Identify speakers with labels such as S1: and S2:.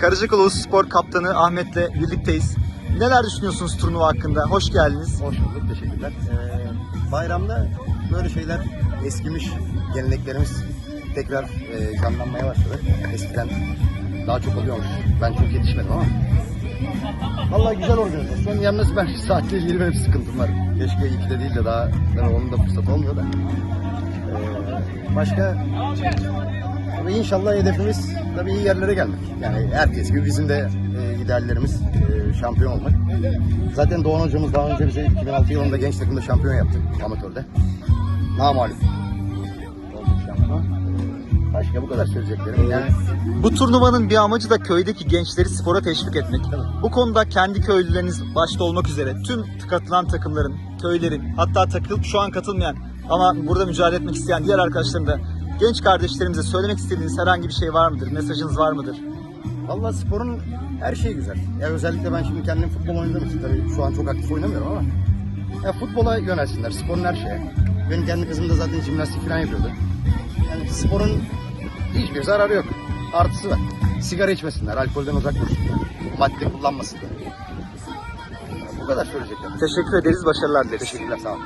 S1: Karacakulu Spor Kaptanı Ahmet'le birlikteyiz. Neler düşünüyorsunuz turnuva hakkında? Hoş geldiniz.
S2: Hoş bulduk, teşekkürler. Ee, bayramda böyle şeyler eskimiş geleneklerimiz tekrar e, canlanmaya başladı. Eskiden daha çok oluyormuş. Ben çok yetişmedim ama. Vallahi güzel organizasyon. Yalnız ben saatle ilgili benim sıkıntım var. Keşke 2'de değil de daha tabii onun da fırsat olmuyor da. Ee, başka Tabii inşallah hedefimiz tabii iyi yerlere gelmek. Yani herkes gibi bizim de e, ideallerimiz e, şampiyon olmak. Zaten Doğan hocamız daha önce bize 2006 yılında genç takımda şampiyon yaptı amatörde. Şampiyon. Başka bu kadar söyleyeceklerim. Yani
S1: Bu turnuvanın bir amacı da köydeki gençleri spora teşvik etmek. Bu konuda kendi köylüleriniz başta olmak üzere tüm katılan takımların, köylerin, hatta takılıp şu an katılmayan ama burada mücadele etmek isteyen diğer arkadaşların da genç kardeşlerimize söylemek istediğiniz herhangi bir şey var mıdır? Mesajınız var mıdır?
S2: Vallahi sporun her şeyi güzel. Ya özellikle ben şimdi kendim futbol oynadığım için tabii şu an çok aktif oynamıyorum ama ya futbola yönelsinler. Sporun her şeye. Benim kendi kızım da zaten jimnastik falan yapıyordu. Yani sporun hiçbir zararı yok. Artısı var. Sigara içmesinler, alkolden uzak dursunlar. Madde kullanmasınlar. Bu kadar söyleyeceklerim.
S1: Teşekkür ederiz, başarılar dileriz.
S2: Teşekkürler, sağ olun.